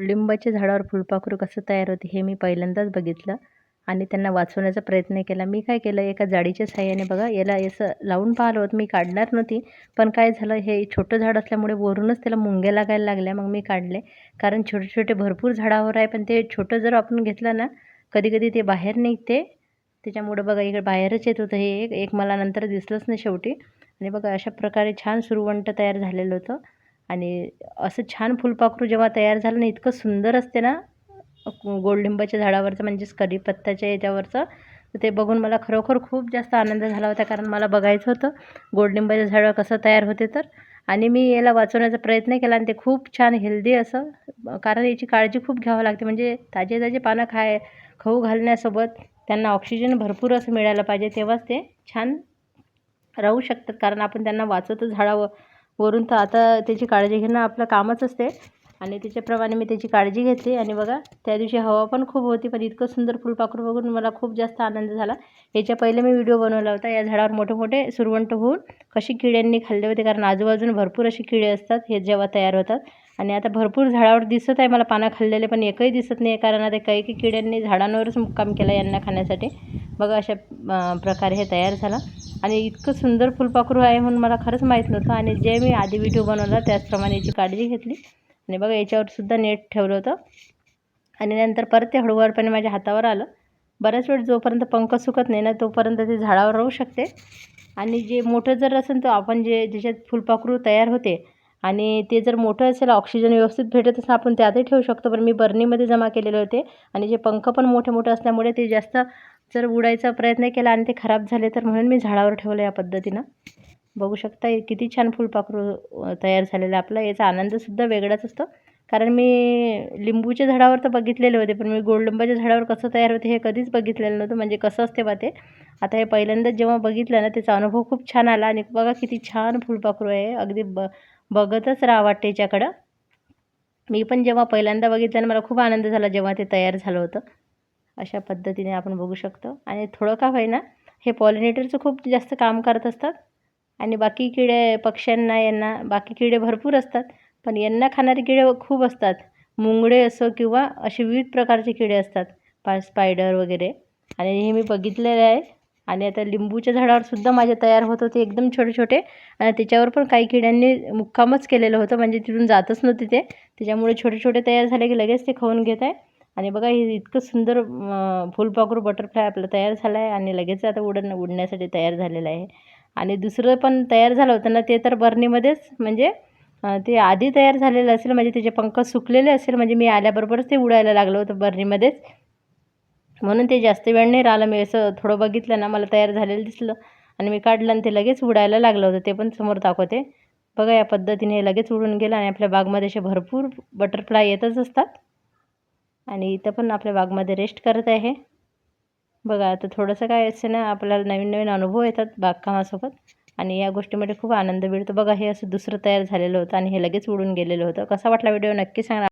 लिंबाच्या झाडावर फुलपाखरू कसं तयार होते हे मी पहिल्यांदाच बघितलं आणि त्यांना वाचवण्याचा प्रयत्न केला. मी काय केलं एका जाडीच्या साह्याने बघा याला असं लावून पाहिलं होतं. मी काढणार नव्हती पण काय झालं हे छोटं झाड असल्यामुळे वरूनच त्याला मुंग्या लागायला लागल्या. मग मी काढले. कारण छोटे छोटे भरपूर झाडावर आहे पण ते छोटं जर आपण घेतलं ना कधी कधी ते बाहेर निघते. त्याच्यामुळे बघा इकडे बाहेरच येत होतं हे एक. एक मला नंतर दिसलंच नाही शेवटी. आणि बघा अशा प्रकारे छान सुरवंट तयार झालेलं होतं. आणि असं छान फुलपाखरू जेव्हा तयार झालं ना इतकं सुंदर असते ना गोडलिंबाच्या झाडावरचं म्हणजेच कढीपत्त्याच्या याच्यावरचं तर ते बघून मला खरोखर खूप जास्त आनंद झाला होता कारण मला बघायचं होतं गोडलिंबाच्या झाडं कसं तयार होते तर. आणि मी याला वाचवण्याचा प्रयत्न केला आणि ते खूप छान हेल्दी असं कारण याची काळजी खूप घ्यावं लागते. म्हणजे ताजे ताजे पानं खाय खाऊ घालण्यासोबत त्यांना ऑक्सिजन भरपूर असं मिळायला पाहिजे तेव्हाच ते छान राहू शकतात कारण आपण त्यांना वाचवतो झाडावर. वरून तर आता त्याची काळजी घेणं आपलं कामच असते. आणि त्याच्याप्रमाणे मी त्याची काळजी घेतली. आणि बघा त्या दिवशी हवा पण खूप होती पण इतकं सुंदर फुलपाखरू बघून मला खूप जास्त आनंद झाला. याच्या पहिले मी व्हिडिओ बनवला होता. या झाडावर मोठे मोठे सुरवंट होऊन कशी किड्यांनी खाल्ले होते कारण आजूबाजून भरपूर असे किडे असतात हे जेव्हा तयार होतात. आणि आता भरपूर झाडावर दिसत आहे मला पानं खाल्लेले पण एकही दिसत नाही कारण आता काही काही किड्यांनी झाडांवरच मुक्काम केला यांना खाण्यासाठी. बघा अशा प्रकारे हे तयार झालं. आणि इतकं सुंदर फुलपाखरू आहे म्हणून मला खरंच माहीत नव्हतं. आणि जे मी आधी व्हिडिओ बनवला त्याचप्रमाणे याची काळजी घेतली. आणि बघा याच्यावरसुद्धा नेट ठेवलं होतं. आणि नंतर परत ते हळूवारपणे माझ्या हातावर आलं. बऱ्याच वेळ जोपर्यंत पंख सुकत नाही ना तोपर्यंत ते झाडावर राहू शकते. आणि जे मोठं जर असेल तर आपण जे ज्याच्यात फुलपाखरू तयार होते आणि ते जर मोठं असेल ऑक्सिजन व्यवस्थित भेटत असेल आपण त्यातही ठेवू शकतो. पण मी बर्नीमध्ये जमा केलेले होते. आणि जे पंख पण मोठे मोठे असल्यामुळे ते जास्त जर उडायचा प्रयत्न केला आणि ते खराब झाले तर म्हणून मी झाडावर ठेवलं या पद्धतीनं. बघू शकता किती छान फुलपाखरू तयार झालेलं आपला याचा आनंदसुद्धा वेगळाच असतो. कारण मी लिंबूच्या झाडावर तर बघितलेले होते पण मी गोडलिंबाच्या झाडावर कसं तयार होते हे कधीच बघितलेलं नव्हतं. म्हणजे कसं असते बा ते आता हे पहिल्यांदाच जेव्हा बघितलं ना त्याचा अनुभव खूप छान आला. आणि बघा किती छान फुलपाखरू आहे. अगदी ब बघतच राहा वाटते याच्याकडं. मी पण जेव्हा पहिल्यांदा बघितलं मला खूप आनंद झाला जेव्हा ते तयार झालं होतं. अशा पद्धतीने आपण बघू शकतो. आणि थोडं का होईना हे पॉलिनेटरचं खूप जास्त काम करत असतात. आणि बाकी किडे पक्ष्यांना यांना बाकी किडे भरपूर असतात. पण यांना खाणारे किडे खूप असतात. मुंगडे असो किंवा असे विविध प्रकारचे किडे असतात. पा स्पायडर वगैरे. आणि हे मी बघितलेलं आहे. आणि आता लिंबूच्या झाडावर सुद्धा माझे तयार होत होते एकदम छोटे छोटे आणि त्याच्यावर पण काही किड्यांनी मुक्कामच केलेलं होतं. म्हणजे तिथून जातच नव्हते ते. त्याच्यामुळे छोटे छोटे तयार झाले की लगेच ते खाऊन घेत आहे. आणि बघा हे इतकं सुंदर फुलपाखरू बटरफ्लाय आपलं तयार झालं आहे आणि लगेच आता उडण उडण्यासाठी तयार झालेलं आहे. आणि दुसरं पण तयार झालं होतं ना ते तर बर्नीमध्येच म्हणजे ते आधी तयार झालेलं असेल म्हणजे त्याचे पंख सुकलेले असेल म्हणजे मी आल्याबरोबरच ते उडायला लागलं होतं बर्नीमध्येच. म्हणून ते जास्त वेळ नाही राहिलं. मी असं थोडं बघितलं ना मला तयार झालेलं दिसलं आणि मी काढलं आणि ते लगेच उडायला लागलं होतं. ते पण समोर दाखवते. बघा या पद्धतीने लगेच उडून गेलं आणि आपल्या बागमध्ये असे भरपूर बटरफ्लाय येतच असतात. आणि इथं पण आपल्या बागमध्ये रेस्ट करत आहे. बघा आता थोडंसं काय असं ना आपल्याला नवीन नवीन अनुभव येतात बागकामासोबत. आणि या गोष्टीमध्ये खूप आनंद मिळतो. बघा हे असं दुसरं तयार झालेलं होतं आणि हे लगेच उडून गेलेलं होतं. कसा वाटला व्हिडिओ? नक्की सांगा.